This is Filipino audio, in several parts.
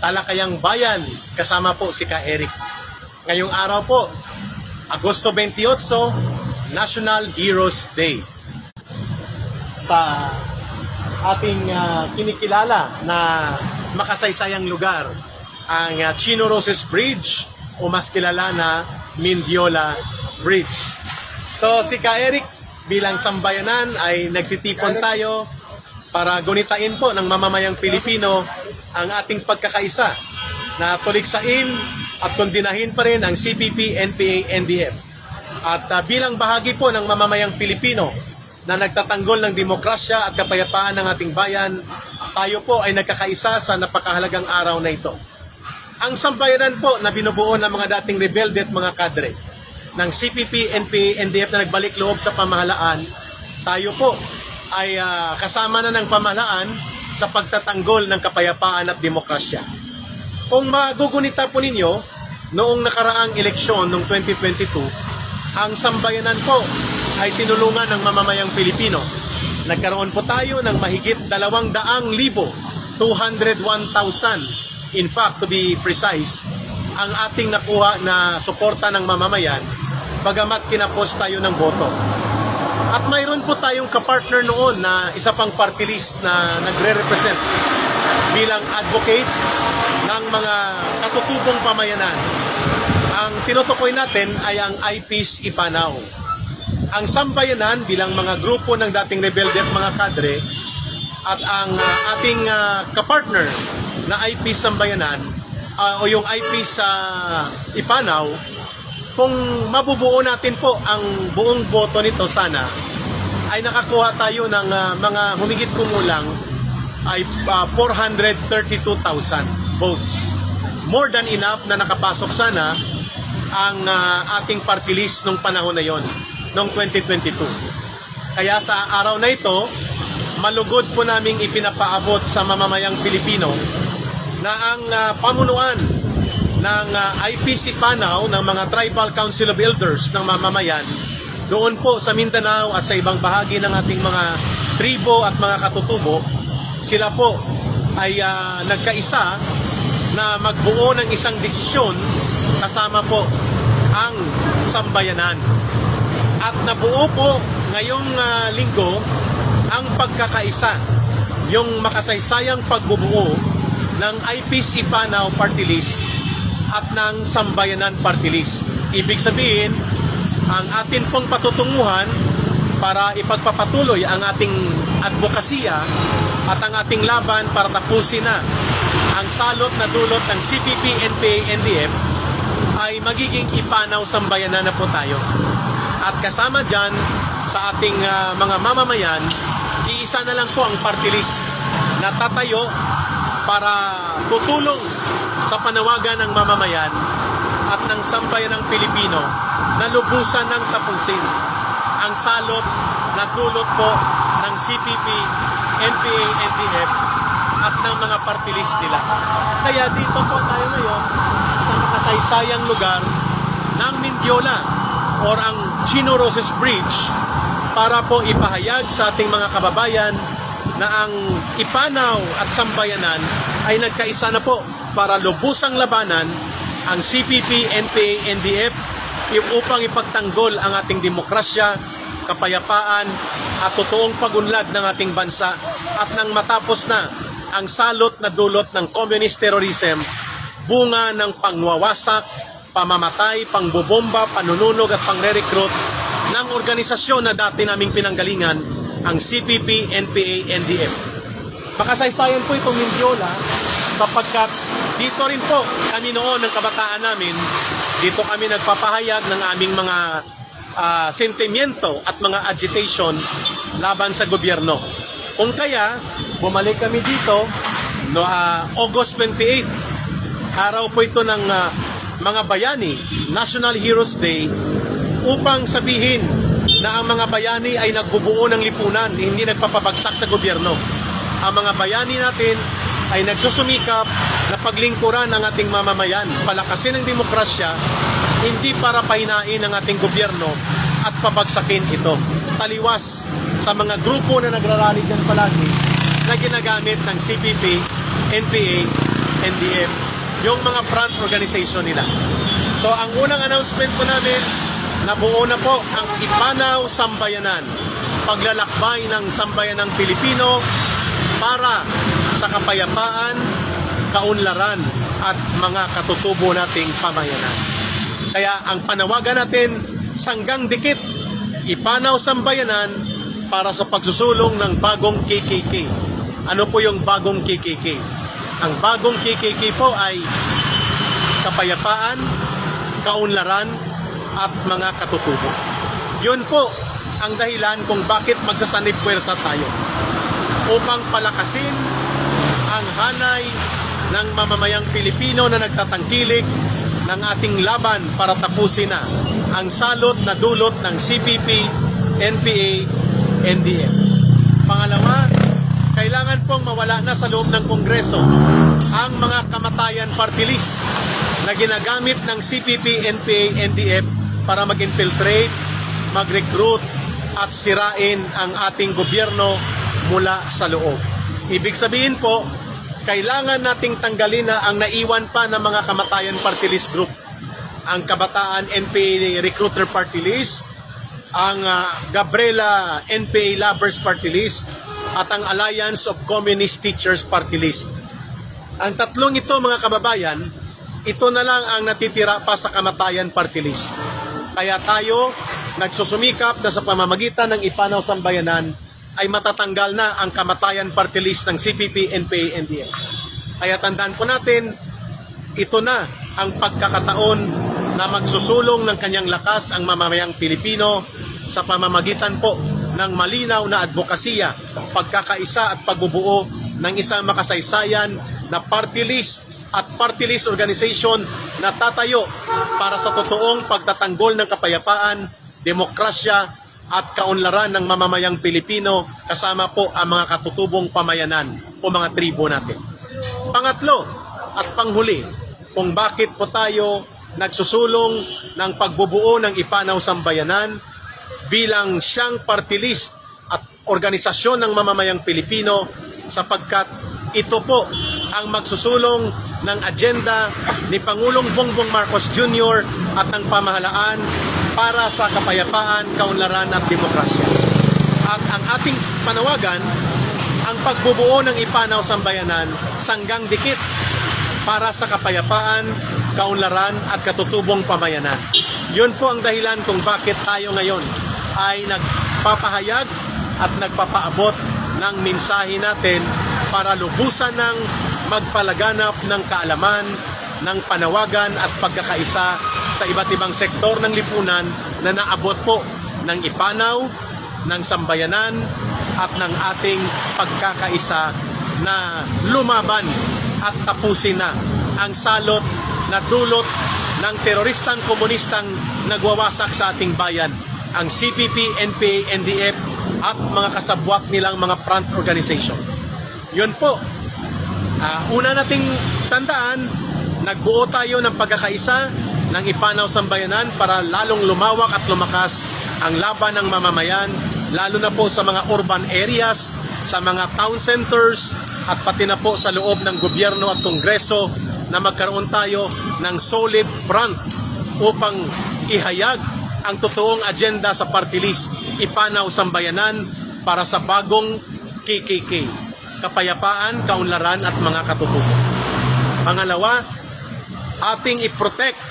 Talakayang Bayan, kasama po si Ka Eric. Ngayong araw po, Agosto 28, National Heroes Day. Sa ating ah, kinikilala na makasaysayang lugar, ang ah, Chino Roses Bridge o mas kilala na Mindiola Bridge. So si Ka Eric bilang sambayanan ay nagtitipon tayo para gunitain po ng mamamayang Pilipino ang ating pagkakaisa na tuligsain at kondinahin pa rin ang CPP, NPA, NDF. At ah, bilang bahagi po ng mamamayang Pilipino na nagtatanggol ng demokrasya at kapayapaan ng ating bayan, tayo po ay nagkakaisa sa napakahalagang araw na ito. Ang sambayanan po na binubuo ng mga dating rebelde at mga kadre ng CPP, NPA, NDF na nagbalik loob sa pamahalaan, tayo po ay ah, kasama na ng pamahalaan sa pagtatanggol ng kapayapaan at demokrasya. Kung magugunita po ninyo, noong nakaraang eleksyon noong 2022, ang sambayanan po ay tinulungan ng mamamayang Pilipino. Nagkaroon po tayo ng mahigit 200,000, 201,000 in fact to be precise, ang ating nakuha na suporta ng mamamayan bagamat kinapos tayo ng boto. At mayroon po tayong kapartner noon na isa pang party list na nagre-represent bilang advocate ng mga katutubong pamayanan. Ang tinutukoy natin ay ang IPs Ipanaw. Ang sambayanan bilang mga grupo ng dating rebelde at mga kadre at ang uh, ating uh, kapartner na IP Sambayanan uh, o yung IP sa Ipanaw kung mabubuo natin po ang buong boto nito sana ay nakakuha tayo ng uh, mga humigit kumulang ay uh, 432,000 votes. More than enough na nakapasok sana ang uh, ating party list nung panahon na yon, noong 2022. Kaya sa araw na ito, malugod po naming ipinapaabot sa mamamayang Pilipino na ang uh, pamunuan ng uh, IPC Panao ng mga Tribal Council of Elders ng mamamayan doon po sa Mindanao at sa ibang bahagi ng ating mga tribo at mga katutubo, sila po ay uh, nagkaisa na magbuo ng isang desisyon kasama po ang sambayanan. At nabuo po ngayong uh, linggo ang pagkakaisa, yung makasaysayang pagbubuo ng IPC Panao Party List at ng Sambayanan Party List. Ibig sabihin, ang atin pong patutunguhan para ipagpapatuloy ang ating advokasya at ang ating laban para tapusin na ang salot na dulot ng CPP, NPA, NDF ay magiging ipanaw sambayanan na po tayo. At kasama dyan sa ating uh, mga mamamayan, iisa na lang po ang party list na tatayo para tutulong sa panawagan ng mamamayan at ng sambayan ng Pilipino na lubusan ng tapusin ang salot na dulot po ng CPP, NPA, NDF at ng mga party list nila. Kaya dito po tayo ngayon sa makataysayang lugar ng Mindiola or ang Chino Roses Bridge para po ipahayag sa ating mga kababayan na ang Ipanaw at Sambayanan ay nagkaisa na po para lubusang labanan ang CPP, NPA, NDF upang ipagtanggol ang ating demokrasya, kapayapaan at totoong pagunlad ng ating bansa at nang matapos na ang salot na dulot ng communist terrorism, bunga ng pangwawasak, pamamatay, pangbobomba, panununog at pangre-recruit ng organisasyon na dati naming pinanggalingan, ang CPP, NPA, NDF. Makasaysayan po itong Mindiola sapagkat dito rin po kami noon ng kabataan namin, dito kami nagpapahayag ng aming mga uh, sentimiento at mga agitation laban sa gobyerno. Kung kaya, bumalik kami dito no uh, August 28. Araw po ito ng uh, mga bayani, National Heroes Day upang sabihin na ang mga bayani ay nagbubuo ng lipunan, hindi nagpapabagsak sa gobyerno. Ang mga bayani natin ay nagsusumikap na paglingkuran ang ating mamamayan, palakasin ang demokrasya, hindi para pahinain ang ating gobyerno at pabagsakin ito. Taliwas sa mga grupo na nagrarally dyan palagi na ginagamit ng CPP, NPA, NDF, yung mga front organization nila. So ang unang announcement po namin, nabuo na po ang Ipanaw Sambayanan, paglalakbay ng sambayanang Pilipino para sa kapayapaan, kaunlaran at mga katutubo nating pamayanan. Kaya ang panawagan natin, sanggang dikit, Ipanaw Sambayanan para sa pagsusulong ng bagong KKK. Ano po yung bagong KKK? Ang bagong KKK po ay kapayapaan, kaunlaran, at mga katutubo. Yun po ang dahilan kung bakit magsasanib puwersa tayo upang palakasin ang hanay ng mamamayang Pilipino na nagtatangkilik ng ating laban para tapusin na ang salot na dulot ng CPP, NPA, NDF. Pangalawa, kailangan pong mawala na sa loob ng Kongreso ang mga kamatayan party list na ginagamit ng CPP, NPA, NDF para mag-infiltrate, mag-recruit at sirain ang ating gobyerno mula sa loob. Ibig sabihin po, kailangan nating tanggalin na ang naiwan pa ng mga kamatayan party list group. Ang kabataan NPA Recruiter Party List, ang ah, Gabriela NPA Lovers Party List, at ang Alliance of Communist Teachers Party List. Ang tatlong ito mga kababayan, ito na lang ang natitira pa sa kamatayan party list. Kaya tayo nagsusumikap na sa pamamagitan ng Ipanaw Sambayanan ay matatanggal na ang kamatayan party list ng CPP, NPA, NDF. Kaya tandaan po natin, ito na ang pagkakataon na magsusulong ng kanyang lakas ang mamamayang Pilipino sa pamamagitan po ng malinaw na advokasya, pagkakaisa at pagbubuo ng isang makasaysayan na party list at party list organization na tatayo para sa totoong pagtatanggol ng kapayapaan, demokrasya at kaunlaran ng mamamayang Pilipino kasama po ang mga katutubong pamayanan o mga tribo natin. Pangatlo at panghuli, kung bakit po tayo nagsusulong ng pagbubuo ng Ipanaw Sambayanan bilang siyang party list at organisasyon ng mamamayang Pilipino sapagkat ito po ang magsusulong ng agenda ni Pangulong Bongbong Marcos Jr. at ng pamahalaan para sa kapayapaan, kaunlaran at demokrasya. At ang ating panawagan, ang pagbubuo ng Ipanaw Sambayanan sanggang dikit para sa kapayapaan, kaunlaran at katutubong pamayanan. Yun po ang dahilan kung bakit tayo ngayon ay nagpapahayag at nagpapaabot ng mensahe natin para lubusan ng magpalaganap ng kaalaman, ng panawagan at pagkakaisa sa iba't ibang sektor ng lipunan na naabot po ng ipanaw, ng sambayanan at ng ating pagkakaisa na lumaban at tapusin na ang salot na dulot ng teroristang komunistang nagwawasak sa ating bayan, ang CPP, NPA, NDF at mga kasabwat nilang mga front organization. Yun po. Ah, una nating tandaan, nagbuo tayo ng pagkakaisa ng Ipanaw Sambayanan para lalong lumawak at lumakas ang laban ng mamamayan, lalo na po sa mga urban areas, sa mga town centers, at pati na po sa loob ng gobyerno at kongreso na magkaroon tayo ng solid front upang ihayag ang totoong agenda sa party list, Ipanaw Sambayanan para sa bagong KKK, kapayapaan, kaunlaran at mga katutubo. Pangalawa, ating i-protect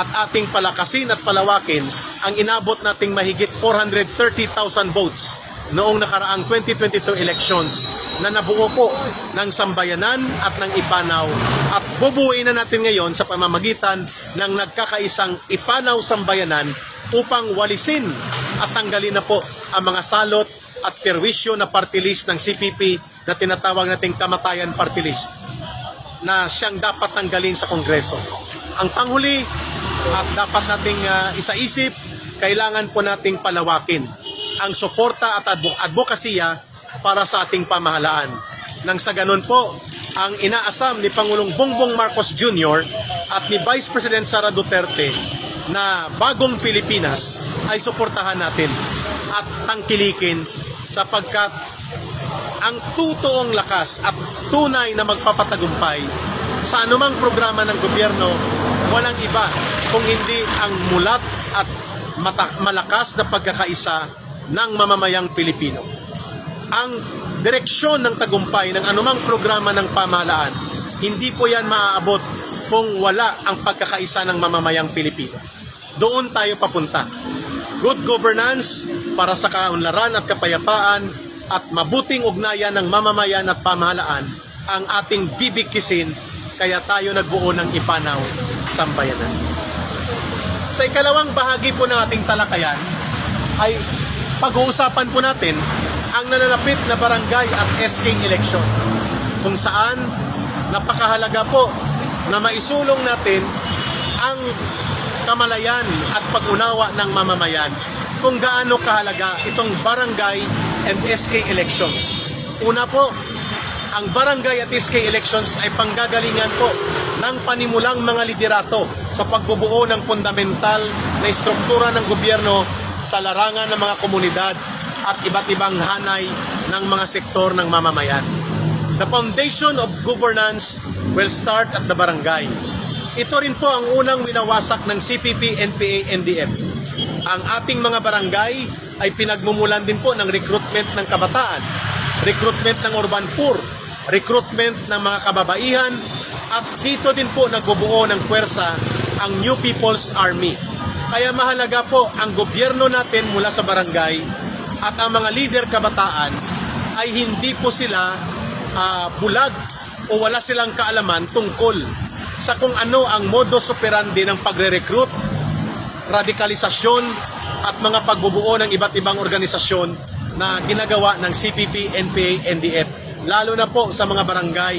at ating palakasin at palawakin ang inabot nating mahigit 430,000 votes noong nakaraang 2022 elections na nabuo po ng sambayanan at ng ipanaw at bubuuin na natin ngayon sa pamamagitan ng nagkakaisang ipanaw sambayanan upang walisin at tanggalin na po ang mga salot at perwisyo na party list ng CPP na tinatawag nating kamatayan party list na siyang dapat tanggalin sa Kongreso. Ang panghuli at dapat nating ah, isaisip, kailangan po nating palawakin ang suporta at advo- advokasya para sa ating pamahalaan. Nang sa ganun po, ang inaasam ni Pangulong Bongbong Marcos Jr. at ni Vice President Sara Duterte na bagong Pilipinas ay suportahan natin at tangkilikin sapagkat ang tutoong lakas at tunay na magpapatagumpay sa anumang programa ng gobyerno, walang iba kung hindi ang mulat at malakas na pagkakaisa ng mamamayang Pilipino. Ang direksyon ng tagumpay ng anumang programa ng pamahalaan, hindi po yan maaabot kung wala ang pagkakaisa ng mamamayang Pilipino. Doon tayo papunta. Good governance para sa kaunlaran at kapayapaan at mabuting ugnayan ng mamamayan at pamahalaan ang ating bibikisin kaya tayo nagbuo ng ipanaw sambayanan. Sa ikalawang bahagi po ng ating talakayan ay pag-uusapan po natin ang nananapit na barangay at SK election kung saan napakahalaga po na maisulong natin ang kamalayan at pag-unawa ng mamamayan kung gaano kahalaga itong barangay and SK elections. Una po, ang barangay at SK elections ay panggagalingan po ng panimulang mga liderato sa pagbubuo ng fundamental na istruktura ng gobyerno sa larangan ng mga komunidad at iba't ibang hanay ng mga sektor ng mamamayan. The foundation of governance will start at the barangay. Ito rin po ang unang winawasak ng CPP, NPA, NDF. Ang ating mga barangay ay pinagmumulan din po ng recruitment ng kabataan, recruitment ng urban poor, recruitment ng mga kababaihan, at dito din po nagbubuo ng puwersa ang New People's Army. Kaya mahalaga po ang gobyerno natin mula sa barangay at ang mga leader kabataan ay hindi po sila ah, bulag o wala silang kaalaman tungkol sa kung ano ang modus operandi ng pagre-recruit, radikalisasyon at mga pagbubuo ng iba't ibang organisasyon na ginagawa ng CPP, NPA, NDF. Lalo na po sa mga barangay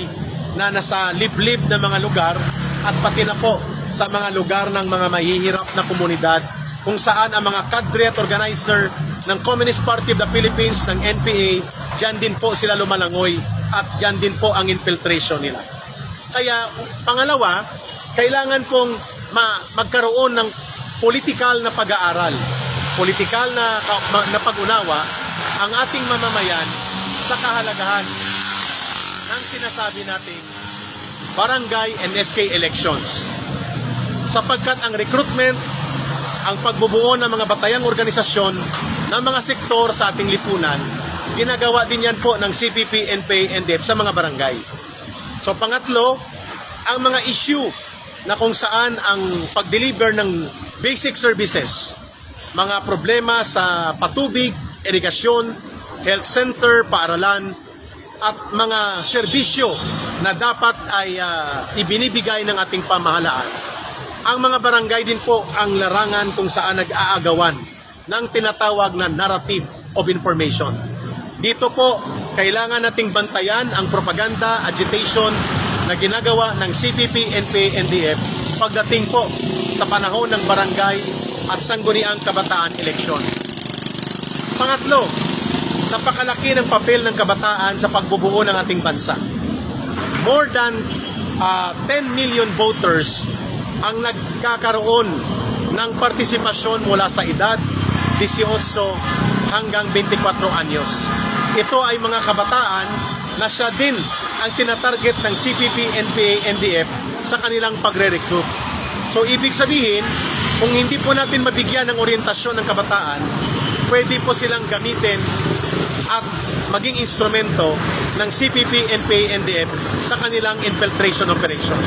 na nasa liblib na mga lugar at pati na po sa mga lugar ng mga mahihirap na komunidad kung saan ang mga cadre at organizer ng Communist Party of the Philippines, ng NPA, dyan din po sila lumalangoy at dyan din po ang infiltration nila. Kaya pangalawa, kailangan pong ma- magkaroon ng political na pag-aaral, politikal na, na pag-unawa ang ating mamamayan sa kahalagahan ng sinasabi nating barangay and SK elections. Sapagkat ang recruitment, ang pagbubuo ng mga batayang organisasyon ng mga sektor sa ating lipunan, ginagawa din yan po ng CPP, NPA, NDF sa mga barangay. So pangatlo, ang mga issue na kung saan ang pag-deliver ng basic services, mga problema sa patubig, irigasyon, health center, paaralan, at mga serbisyo na dapat ay ah, ibinibigay ng ating pamahalaan. Ang mga barangay din po ang larangan kung saan nag-aagawan ng tinatawag na narrative of information. Dito po, kailangan nating bantayan ang propaganda, agitation na ginagawa ng CPP, NPA, NDF pagdating po sa panahon ng barangay at sangguniang kabataan eleksyon. Pangatlo, napakalaki ng papel ng kabataan sa pagbubuo ng ating bansa. More than ah, 10 million voters ang nagkakaroon ng partisipasyon mula sa edad 18 hanggang 24 anyos. Ito ay mga kabataan na siya din ang tinatarget ng CPP, NPA, NDF sa kanilang pagre-recruit. So ibig sabihin, kung hindi po natin mabigyan ng orientasyon ng kabataan, pwede po silang gamitin at maging instrumento ng CPP, NPA, NDF sa kanilang infiltration operation.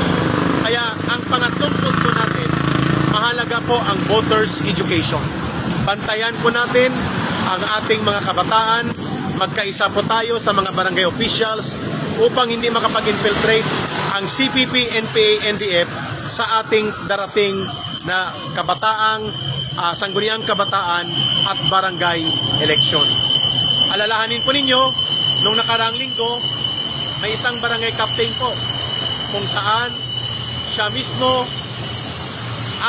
Kaya ang pangatlong punto natin, mahalaga po ang voters education. Bantayan po natin ang ating mga kabataan, magkaisa po tayo sa mga barangay officials upang hindi makapag-infiltrate ang CPP, NPA, NDF sa ating darating na kabataang, ah, sangguniang kabataan at barangay election. Alalahanin po ninyo, nung nakaraang linggo, may isang barangay captain po kung saan siya mismo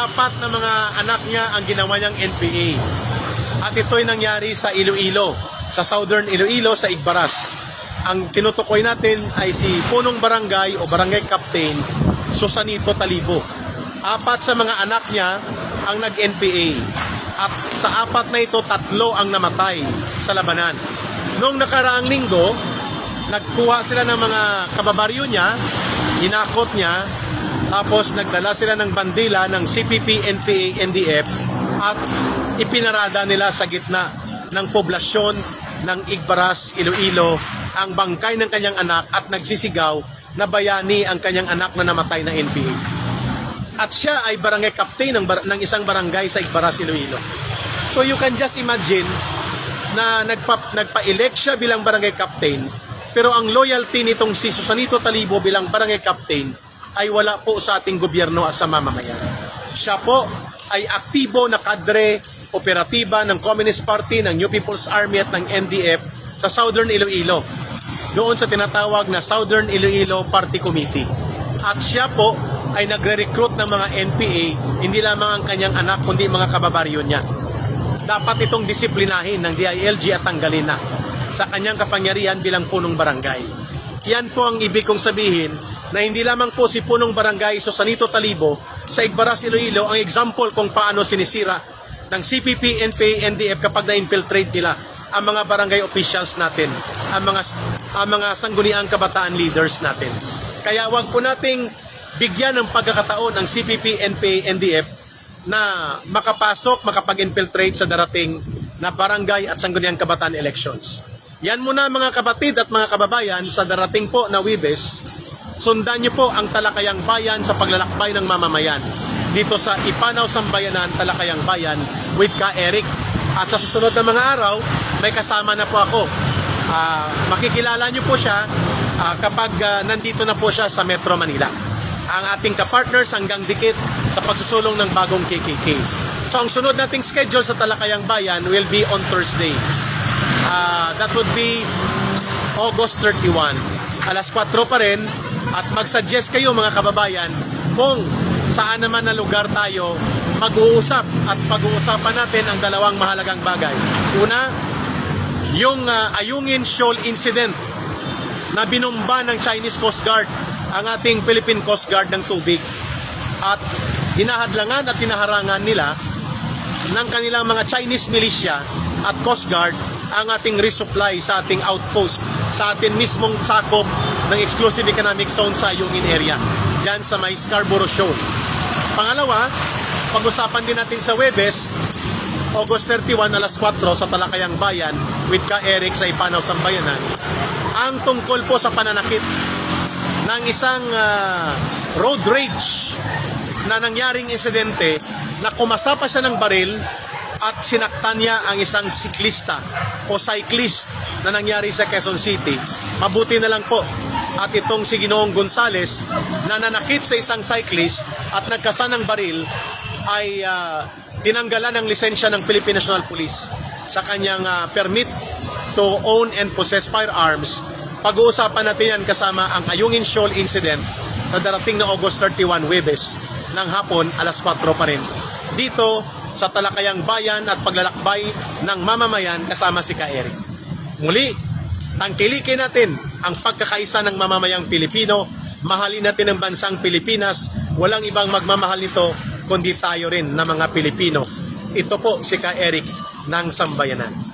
apat na mga anak niya ang ginawa niyang NPA. At ito'y nangyari sa Iloilo, sa Southern Iloilo, sa Igbaras. Ang tinutukoy natin ay si punong barangay o barangay captain Susanito Talibo. Apat sa mga anak niya ang nag-NPA. At sa apat na ito, tatlo ang namatay sa labanan. Noong nakaraang linggo, nagkuha sila ng mga kababaryo niya inakot niya, tapos nagdala sila ng bandila ng CPP, NPA, NDF at ipinarada nila sa gitna ng poblasyon ng Igbaras, Iloilo ang bangkay ng kanyang anak at nagsisigaw na bayani ang kanyang anak na namatay na NPA. At siya ay barangay captain ng, bar- ng isang barangay sa Igbaras, Iloilo. So you can just imagine na nagpa, nagpa-elect siya bilang barangay captain, pero ang loyalty nitong si Susanito Talibo bilang barangay captain ay wala po sa ating gobyerno at sa mamamayan. Siya po ay aktibo na kadre operatiba ng Communist Party, ng New People's Army at ng NDF sa Southern Iloilo. Doon sa tinatawag na Southern Iloilo Party Committee. At siya po ay nagre-recruit ng mga NPA, hindi lamang ang kanyang anak, kundi mga kababaryo niya dapat itong disiplinahin ng DILG at tanggalin na sa kanyang kapangyarihan bilang punong barangay. Yan po ang ibig kong sabihin na hindi lamang po si punong barangay Sosanito Talibo sa Igbaras Iloilo ang example kung paano sinisira ng CPP, NPA, NDF kapag na-infiltrate nila ang mga barangay officials natin, ang mga ang mga sangguniang kabataan leaders natin. Kaya wag po nating bigyan ng pagkakataon ang CPP, NPA, NDF na makapasok, makapag-infiltrate sa darating na barangay at sangguniang kabataan elections. Yan muna mga kapatid at mga kababayan sa darating po na Wibes, sundan niyo po ang Talakayang Bayan sa paglalakbay ng mamamayan dito sa Ipanaw Sambayanan, Talakayang Bayan with Ka Eric. At sa susunod na mga araw, may kasama na po ako. Ah, makikilala niyo po siya ah, kapag ah, nandito na po siya sa Metro Manila ang ating kapartners hanggang dikit sa pagsusulong ng bagong KKK. So ang sunod nating schedule sa Talakayang Bayan will be on Thursday. Ah, that would be August 31. Alas 4 pa rin at mag-suggest kayo mga kababayan kung saan naman na lugar tayo mag-uusap at pag-uusapan natin ang dalawang mahalagang bagay. Una, yung ah, Ayungin Shoal Incident na binumba ng Chinese Coast Guard ang ating Philippine Coast Guard ng tubig at hinahadlangan at hinaharangan nila ng kanilang mga Chinese militia at Coast Guard ang ating resupply sa ating outpost sa atin mismong sakop ng exclusive economic zone sa Yungin area dyan sa may Scarborough Shoal. Pangalawa, pag-usapan din natin sa Webes August 31 alas 4 sa Talakayang Bayan with Ka Eric sa Ipanaw Sambayanan ang tungkol po sa pananakit ng isang ah, road rage na nangyaring insidente na kumasa pa siya ng baril at sinaktan niya ang isang siklista o cyclist na nangyari sa Quezon City. Mabuti na lang po at itong si Ginoong Gonzales na nanakit sa isang cyclist at nagkasa ng baril ay ah, tinanggalan ng lisensya ng Philippine National Police sa kanyang ah, permit to own and possess firearms. Pag-uusapan natin yan kasama ang Ayungin Shoal Incident na darating na August 31 Webes ng hapon alas 4 pa rin. Dito sa Talakayang Bayan at paglalakbay ng mamamayan kasama si Ka Eric. Muli, tangkilikin natin ang pagkakaisa ng mamamayang Pilipino, mahalin natin ang bansang Pilipinas, walang ibang magmamahal nito kundi tayo rin na mga Pilipino. Ito po si Ka Eric ng Sambayanan.